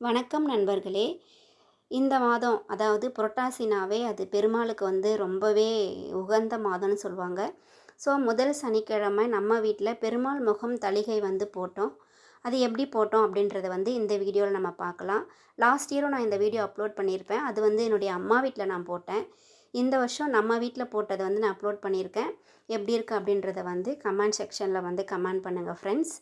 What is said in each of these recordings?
வணக்கம் நண்பர்களே. இந்த மாதம் அதாவது புரட்டாசினாவே அது பெருமாளுக்கு வந்து ரொம்பவே உகந்த மாதம்னு சொல்லுவாங்க ஸோ முதல் சனிக்கிழமை நம்ம வீட்டில் பெருமாள் முகம் தளிகை வந்து போட்டோம். அது எப்படி போட்டோம் அப்படின்றத வந்து இந்த வீடியோவில் நம்ம பார்க்கலாம். லாஸ்ட் இயரும் நான் இந்த வீடியோ அப்லோட் பண்ணியிருப்பேன். அது வந்து என்னுடைய அம்மா வீட்டில் நான் போட்டேன். இந்த வருஷம் நம்ம வீட்டில் போட்டதை வந்து நான் அப்லோட் பண்ணியிருக்கேன். எப்படி இருக்குது அப்படின்றத வந்து கமெண்ட் செக்ஷனில் வந்து கமெண்ட் பண்ணுங்கள் ஃப்ரெண்ட்ஸ்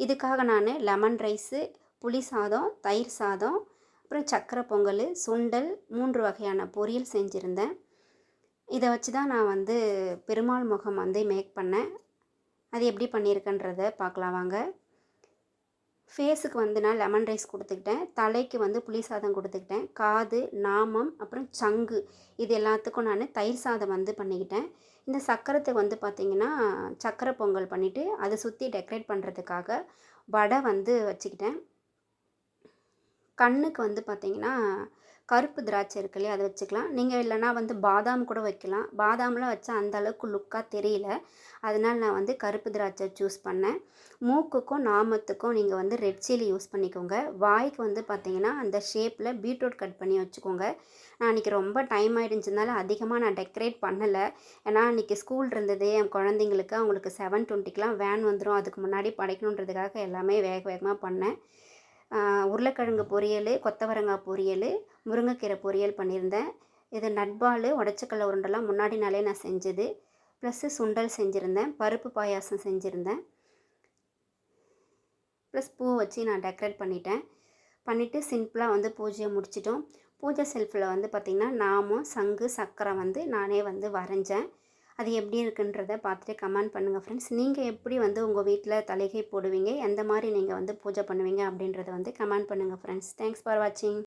இதுக்காக நான் லெமன் ரைஸு புளி சாதம் தயிர் சாதம் அப்புறம் சக்கரை பொங்கல் சுண்டல் மூன்று வகையான பொரியல் செஞ்சுருந்தேன். இதை வச்சு தான் நான் வந்து பெருமாள் முகம் வந்து மேக் பண்ணேன். அது எப்படி பண்ணியிருக்கன்றத பார்க்கலாம் வாங்க. ஃபேஸுக்கு வந்து நான் லெமன் ரைஸ் கொடுத்துக்கிட்டேன். தலைக்கு வந்து புளி சாதம் கொடுத்துக்கிட்டேன். காது நாமம் அப்புறம் சங்கு இது எல்லாத்துக்கும் நான் தயிர் சாதம் வந்து பண்ணிக்கிட்டேன். இந்த சக்கரத்தை வந்து பார்த்திங்கன்னா சக்கரை பொங்கல் பண்ணிவிட்டு அதை சுற்றி டெக்கரேட் பண்ணுறதுக்காக வடை வந்து வச்சுக்கிட்டேன். கண்ணுக்கு வந்து பார்த்திங்கன்னா கருப்பு திராட்சை இருக்கு இல்லையா? அதை வச்சுக்கலாம். நீங்கள் இல்லைனா வந்து பாதாம் கூட வைக்கலாம். பாதாம்லாம் வச்சா அந்த அளவுக்கு லுக்காக தெரியல. அதனால் நான் வந்து கருப்பு திராட்சை சூஸ் பண்ணேன். மூக்குக்கும் நாமத்துக்கும் நீங்கள் வந்து ரெட் சில்லி யூஸ் பண்ணிக்கோங்க. வாய்க்கு வந்து பார்த்திங்கன்னா அந்த ஷேப்பில் பீட்ரூட் கட் பண்ணி வச்சுக்கோங்க. நான் அன்றைக்கி ரொம்ப டைம் ஆகிடுஞ்சதுனால அதிகமாக நான் டெக்கரேட் பண்ணலை. ஏன்னா அன்றைக்கி ஸ்கூல் இருந்தது என் குழந்தைங்களுக்கு அவங்களுக்கு செவன் டுவெண்ட்டிக்கெலாம் வேன் வந்துடும் அதுக்கு முன்னாடி படைக்கணுன்றதுக்காக எல்லாமே வேக வேகமாக பண்ணேன். உருளைக்கிழங்கு பொரியல் கொத்தவரங்காய் பொரியல் முருங்கைக்கீரை பொரியல் பண்ணியிருந்தேன். இது நட்பால் உடச்சக்கல்ல உருண்டெல்லாம் முன்னாடி நாளே நான் செஞ்சது. ப்ளஸ்ஸு சுண்டல் செஞ்சுருந்தேன் பருப்பு பாயாசம் செஞ்சுருந்தேன். ப்ளஸ் பூ வச்சு நான் டெக்கரேட் பண்ணிட்டேன். பண்ணிவிட்டு சிம்பிளாக வந்து பூஜையை முடிச்சிட்டோம். பூஜை செல்ஃபில் வந்து பார்த்திங்கன்னா நாமும் சங்கு சக்கரை வந்து நானே வந்து வரைஞ்சேன். அது எப்படி இருக்குன்றத பார்த்துட்டு கமெண்ட் பண்ணுங்கள் ஃப்ரெண்ட்ஸ் நீங்கள் எப்படி வந்து உங்கள் வீட்டில் தலைகை போடுவீங்க? எந்த மாதிரி நீங்கள் வந்து பூஜை பண்ணுவீங்க அப்படின்றத வந்து கமெண்ட் பண்ணுங்கள் ஃப்ரெண்ட்ஸ் தேங்க்ஸ் ஃபார் வாட்சிங்